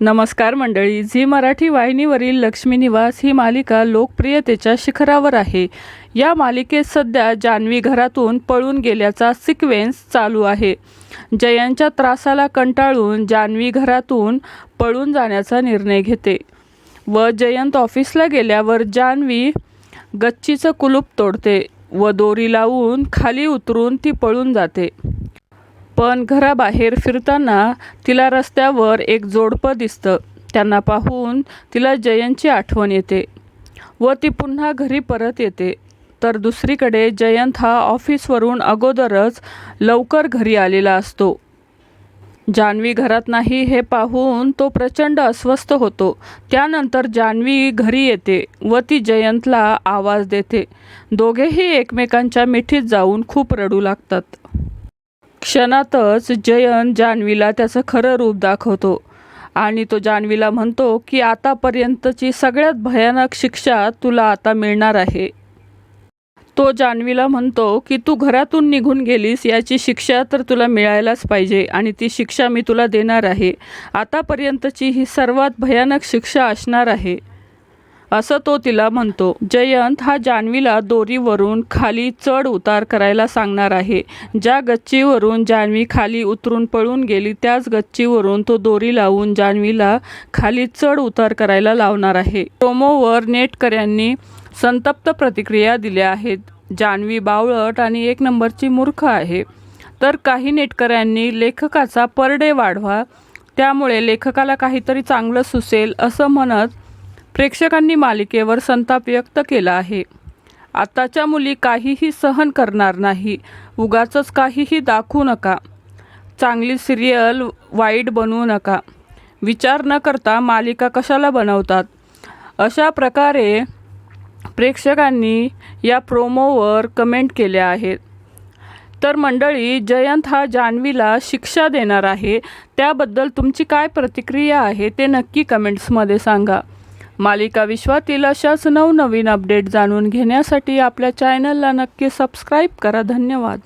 नमस्कार मंडळी झी मराठी वाहिनीवरील लक्ष्मी निवास ही मालिका लोकप्रियतेच्या शिखरावर आहे. या मालिकेत सध्या जान्हवी घरातून पळून गेल्याचा सिक्वेन्स चालू आहे. जयांच्या त्रासाला कंटाळून जान्हवी घरातून पळून जाण्याचा निर्णय घेते. व जयंत ऑफिसला गेल्यावर जान्हवी गच्चीचं कुलूप तोडते व दोरी लावून खाली उतरून ती पळून जाते. पण घराबाहेर फिरताना तिला रस्त्यावर एक जोडपं दिसतं. त्यांना पाहून तिला जयंतची आठवण येते व ती पुन्हा घरी परत येते. तर दुसरीकडे जयंत हा ऑफिसवरून अगोदरच लवकर घरी आलेला असतो. जान्हवी घरात नाही हे पाहून तो प्रचंड अस्वस्थ होतो. त्यानंतर जान्हवी घरी येते व ती जयंतला आवाज देते. दोघेही एकमेकांच्या मिठीत जाऊन खूप रडू लागतात. क्षणातच जयन जान्हवीला त्याचं खरं रूप दाखवतो. आणि तो जान्हवीला म्हणतो की आतापर्यंतची सगळ्यात भयानक शिक्षा तुला आता मिळणार आहे. तो जान्हवीला म्हणतो की तू घरातून निघून गेलीस याची शिक्षा तर तुला मिळायलाच पाहिजे आणि ती शिक्षा मी तुला देणार आहे. आतापर्यंतची ही सर्वात भयानक शिक्षा असणार आहे. असं तो तिला म्हणतो. जयंत हा जान्हवीला दोरीवरून खाली चढ उतार करायला सांगणार आहे. ज्या गच्चीवरून जान्हवी खाली उतरून पळून गेली त्याच गच्चीवरून तो दोरी लावून जान्हवीला खाली चढ उतार करायला लावणार आहे. प्रोमोवर नेटकऱ्यांनी संतप्त प्रतिक्रिया दिल्या आहेत. जान्हवी बावळट आणि एक नंबरची मूर्ख आहे. तर काही नेटकऱ्यांनी लेखकाचा पर डे वाढवा. त्यामुळे लेखकाला काहीतरी चांगलं सुचेल असं म्हणत प्रेक्षकांनी मालिकेवर संताप व्यक्त केला आहे. आताच्या मुली काहीही सहन करणार नाही. उगाचच काहीही दाखवू नका. चांगली सिरियल वाईट बनवू नका. विचार न करता मालिका कशाला बनवतात? अशा प्रकारे प्रेक्षकांनी या प्रोमोवर कमेंट केल्या आहेत. तर मंडळी जयंत हा जान्हवीला शिक्षा देणार आहे. त्याबद्दल तुमची काय प्रतिक्रिया आहे ते नक्की कमेंट्समध्ये सांगा. मालिका विश्वातील अशाच नवनवीन अपडेट जाणून घेण्यासाठी आपल्या चॅनलला नक्की सबस्क्राईब करा. धन्यवाद.